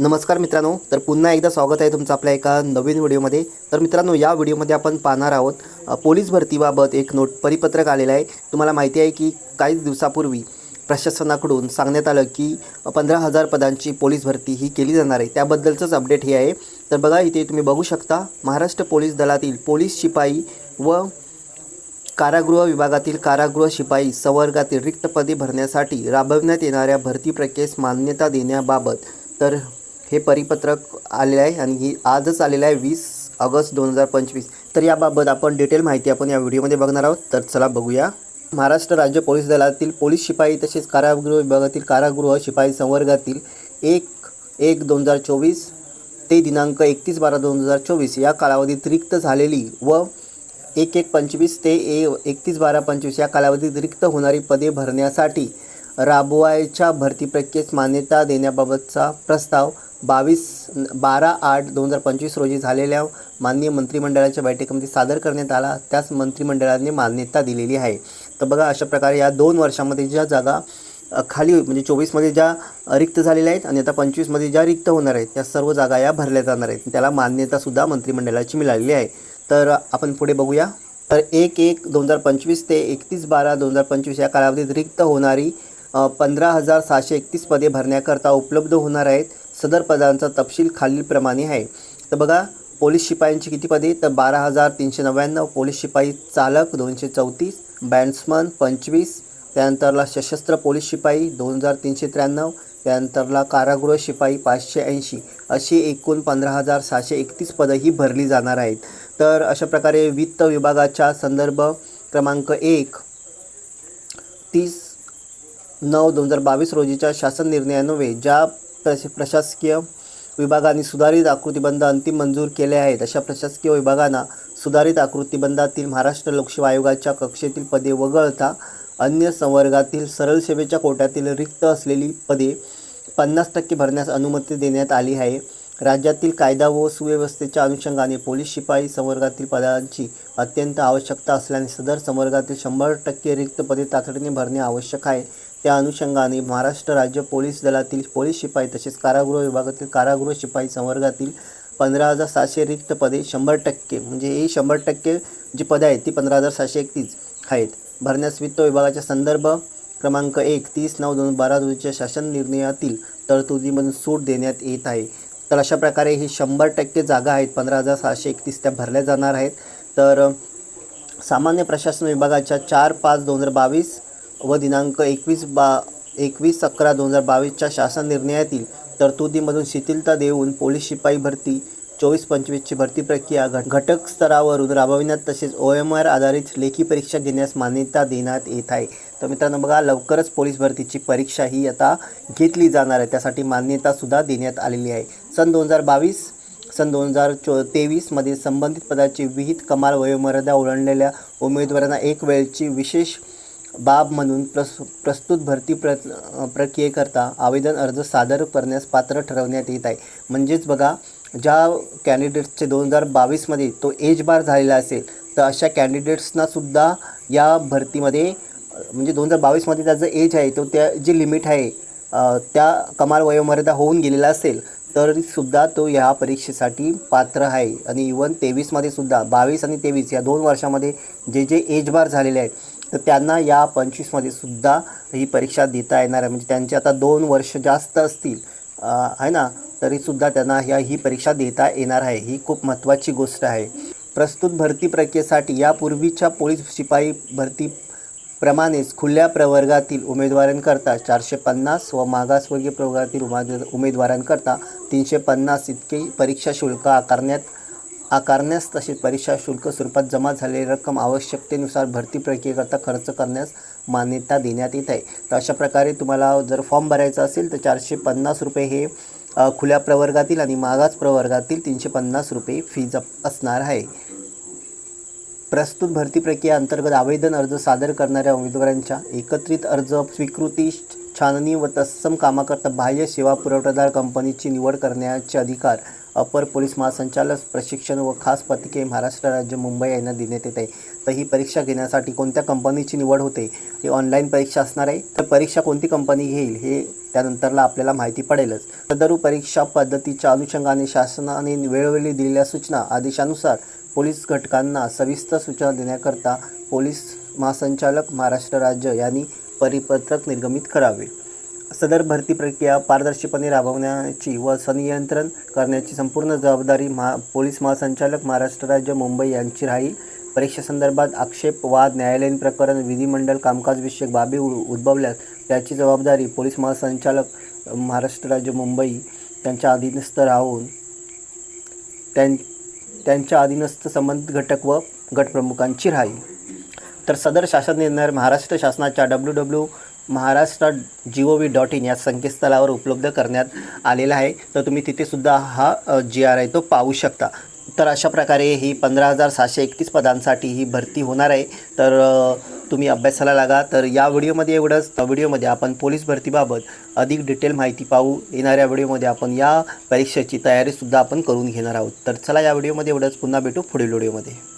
नमस्कार मित्रांनो तर पुन्हा एकदा स्वागत आहे तुमचं आपल्या एका नवीन व्हिडिओमध्ये. तर मित्रांनो या व्हिडिओमध्ये आपण पाहणार आहोत पोलीस भरतीबाबत एक नोट परिपत्रक आलेलं आहे. तुम्हाला माहिती आहे की काही दिवसापूर्वी प्रशासनाकडून सांगण्यात आलं की पंधरा हजार पदांची पोलीस भरती ही केली जाणार आहे. त्याबद्दलचंच अपडेट हे आहे. तर बघा इथे तुम्ही बघू शकता महाराष्ट्र पोलीस दलातील पोलीस शिपाई व कारागृह विभागातील कारागृह शिपाई संवर्गातील रिक्त पदे भरण्यासाठी राबविण्यात येणाऱ्या भरती प्रक्रियेस मान्यता देण्याबाबत तर हे परिपत्रक आलेलं आहे आणि ही आजच आलेलं आहे वीस ऑगस्ट दोन हजार पंचवीस. तर याबाबत आपण डिटेल माहिती आपण या व्हिडिओमध्ये बघणार आहोत. तर चला बघूया. महाराष्ट्र राज्य पोलीस दलातील पोलीस शिपाई तसेच कारागृह विभागातील कारागृह शिपाई संवर्गातील एक एक दोन हजार चोवीस ते दिनांक एकतीस बारा दोन हजार चोवीस या कालावधीत रिक्त झालेली व एक एक पंचवीस ते ए एकतीस बारा पंचवीस या कालावधीत रिक्त होणारी पदे भरण्यासाठी राबवायच्या भरती प्रक्रियेस मान्यता देण्याबाबतचा प्रस्ताव बावीस बारा आठ दोन हजार पंचवीस रोजी झालेल्या माननीय मंत्रिमंडळाच्या बैठकीमध्ये सादर करण्यात आला. त्याच मंत्रिमंडळाने मान्यता दिलेली आहे. तर बघा अशा प्रकारे या दोन वर्षामध्ये ज्या जागा खाली म्हणजे चोवीसमध्ये ज्या रिक्त झालेल्या आहेत आणि आता पंचवीसमध्ये ज्या रिक्त होणार आहेत त्या सर्व जागा या भरल्या जाणार आहेत. त्याला मान्यतासुद्धा मंत्रिमंडळाची मिळालेली आहे. तर आपण पुढे बघूया. तर एक एक दोन हजार पंचवीस ते एकतीस बारा दोन हजार पंचवीस या कालावधीत रिक्त होणारी पंधरा हजार सहाशे एकतीस पदे भरण्याकरता उपलब्ध होणार आहेत. सदर पदांचा तपशील खालीलप्रमाणे आहे. तर बघा पोलीस शिपायांची किती पदे तर बारा हजार तीनशे नव्याण्णव पोलीस शिपाई चालक दोनशे चौतीस बॅट्समन पंचवीस त्यानंतरला सशस्त्र पोलीस शिपाई दोन हजार तीनशे त्र्याण्णव त्यानंतरला कारागृह शिपाई पाचशे ऐंशी. अशी एकूण पंधरा हजार सहाशे एकतीस पदं ही भरली जाणार आहेत. तर अशा प्रकारे वित्त विभागाच्या संदर्भ क्रमांक एक तीस नऊ दोन हजार बावीस रोजीच्या शासन निर्णयान्वये ज्या प्रश प्रशासकीय विभागाने सुधारित आकृतीबंध अंतिम मंजूर केले आहेत अशा प्रशासकीय विभागांना सुधारित आकृतीबंधातील महाराष्ट्र लोकसेवा आयोगाच्या कक्षेतील पदे वगळता अन्य संवर्गातील सरळ सेवेच्या कोट्यातील रिक्त असलेली पदे पन्नास टक्के भरण्यास अनुमती देण्यात आली आहे. राज्यातील कायदा व सुव्यवस्थेच्या अनुषंगाने पोलीस शिपाई संवर्गातील पदांची अत्यंत आवश्यकता असल्याने सदर संवर्गातील शंभर टक्के रिक्त पदे तातडीने भरणे आवश्यक आहे. त्या अनुषंगाने महाराष्ट्र राज्य पोलीस दलातील पोलीस शिपाई तसेच कारागृह विभागातील कारागृह शिपाई संवर्गातील पंधरा हजार सहाशे रिक्त पदे शंभर टक्के म्हणजे ही शंभर टक्के जी पदे आहेत ती पंधरा हजार सहाशे एकतीस आहेत. भरण्यास वित्त विभागाच्या संदर्भ क्रमांक एक तीस नऊ दोन बारा रोजीच्या शासन निर्णयातील तरतुदीमधून सूट देण्यात येत आहे. तर अशा प्रकारे ही शंभर टक्के जागा आहेत पंधरा हजार सहाशे एकतीस त्या भरल्या जाणार आहेत. तर सामान्य प्रशासन विभागाच्या चार पाच दोन हजार बावीस व दिनांक एकवीस बा एकवीस अकरा दोन हजार बावीसच्या शासन निर्णयातील तरतुदीमधून शिथिलता देऊन पोलीस शिपाई भरती चोवीस पंचवीसची भरती प्रक्रिया घट घटक स्तरावरून राबविण्यात तसेच ओ एम आर आधारित लेखी परीक्षा घेण्यास मान्यता देण्यात येत आहे. तर मित्रांनो बघा लवकरच पोलीस भरतीची परीक्षा ही आता घेतली जाणार आहे. त्यासाठी मान्यतासुद्धा देण्यात आलेली आहे. सन दोन हजार बावीस सन दोन हजार चो तेवीसमध्ये संबंधित पदाची विहित कमाल वयोमर्यादा ओलांडलेल्या उमेदवारांना एक वेळची विशेष बाब म्हणून प्रस प्रस्तुत भरती प्र प्रक्रियेकरता आवेदन अर्ज सादर करण्यास पात्र ठरवण्यात येत आहे. म्हणजेच बघा ज्या कॅन्डिडेट्सचे दोन हजार बावीसमध्ये तो एज बार झालेला असेल तर अशा कॅन्डिडेट्सनासुद्धा या भरतीमध्ये म्हणजे दोन हजार बावीसमध्ये त्याचं एज आहे तो त्या जी लिमिट आहे त्या कमाल वयोमर्यादा होऊन गेलेला असेल तरीसुद्धा तो ह्या परीक्षेसाठी पात्र आहे. आणि इवन तेवीसमध्ये सुद्धा बावीस आणि तेवीस या दोन वर्षामध्ये जे जे एज बार झालेले आहेत तर त्यांना या पंचवीसमध्ये सुद्धा ही परीक्षा देता येणार आहे. म्हणजे त्यांचे आता दोन वर्ष जास्त असतील आहे ना? तरीसुद्धा त्यांना ह्या ही परीक्षा देता येणार आहे. ही खूप महत्त्वाची गोष्ट आहे. प्रस्तुत भरती प्रक्रियेसाठी यापूर्वीच्या पोलीस शिपाई भरती प्रमाणेच खुल्या प्रवर्गातील उमेदवारांकरता चारशे पन्नास व मागासवर्गीय प्रवर्गातील उमेद उमेदवारांकरता तीनशे पन्नास इतके परीक्षा शुल्क आकारण्यात आकारण्यास तसेच परीक्षा शुल्क स्वरूपात जमा झालेली रक्कम आवश्यकतेनुसार भरती प्रक्रियेकरता खर्च करण्यास मान्यता देण्यात येत आहे. तर अशा प्रकारे तुम्हाला जर फॉर्म भरायचा असेल तर चारशे पन्नास रुपये हे खुल्या प्रवर्गातील आणि मागास प्रवर्गातील तीनशे पन्नास रुपये फी जप असणार आहे. प्रस्तुत भरती प्रक्रिया अंतर्गत आवेदन अर्ज सादर करणाऱ्या उमेदवारांच्या एकत्रित अर्ज स्वीकृती छाननी व तत्सम कामाकरता बाह्य सेवा पुरवठादार कंपनीची निवड करण्याचे अधिकार अपर पोलीस महासंचालक प्रशिक्षण व खास पथके महाराष्ट्र राज्य मुंबई यांना देण्यात येत आहे. तर ही परीक्षा घेण्यासाठी कोणत्या कंपनीची निवड होते? ही ऑनलाईन परीक्षा असणार आहे. तर परीक्षा कोणती कंपनी घेईल? हे त्यानंतरला आपल्याला माहिती पडेलच. सदरू परीक्षा पद्धतीच्या अनुषंगाने शासनाने वेळोवेळी दिलेल्या सूचना आदेशानुसार पोलीस घटकांना सविस्तर सूचना देण्याकरता पोलीस महासंचालक महाराष्ट्र राज्य यांनी परिपत्रक निर्गमित करावे. सदर भरती प्रक्रिया पारदर्शीपणे राबवण्याची व संनियंत्रण करण्याची संपूर्ण जबाबदारी महा पोलीस महासंचालक महाराष्ट्र राज्य मुंबई यांची राहील. परीक्षेसंदर्भात आक्षेप वाद न्यायालयीन प्रकरण विधिमंडळ कामकाजविषयक बाबी उद्भवल्यास त्याची जबाबदारी पोलीस महासंचालक महाराष्ट्र राज्य मुंबई त्यांच्या अधीनस्थ राहून त्यां त्यांच्या अधीनस्थ संबंधित घटक व गटप्रमुखांची राहील. तर सदर शासन निर्णय महाराष्ट्र शासनाच्या W W Maharashtra G O V dot in या संकेतस्थळावर उपलब्ध करण्यात आलेला आहे. तर तुम्ही तिथेसुद्धा हा जी आर आहे तो पाहू शकता. तर अशा प्रकारे ही पंधरा हजार सहाशे एकतीस पदांसाठी ही भरती होणार आहे. तर तुम्ही अभ्यासाला लागा. तर या व्हिडिओमध्ये एवढंच. व्हिडिओमध्ये आपण पोलीस भरतीबाबत अधिक डिटेल माहिती पाहू. येणाऱ्या व्हिडिओमध्ये आपण या परीक्षेची तयारीसुद्धा आपण करून घेणार आहोत. तर चला या व्हिडिओमध्ये एवढंच. पुन्हा भेटू पुढील व्हिडिओमध्ये.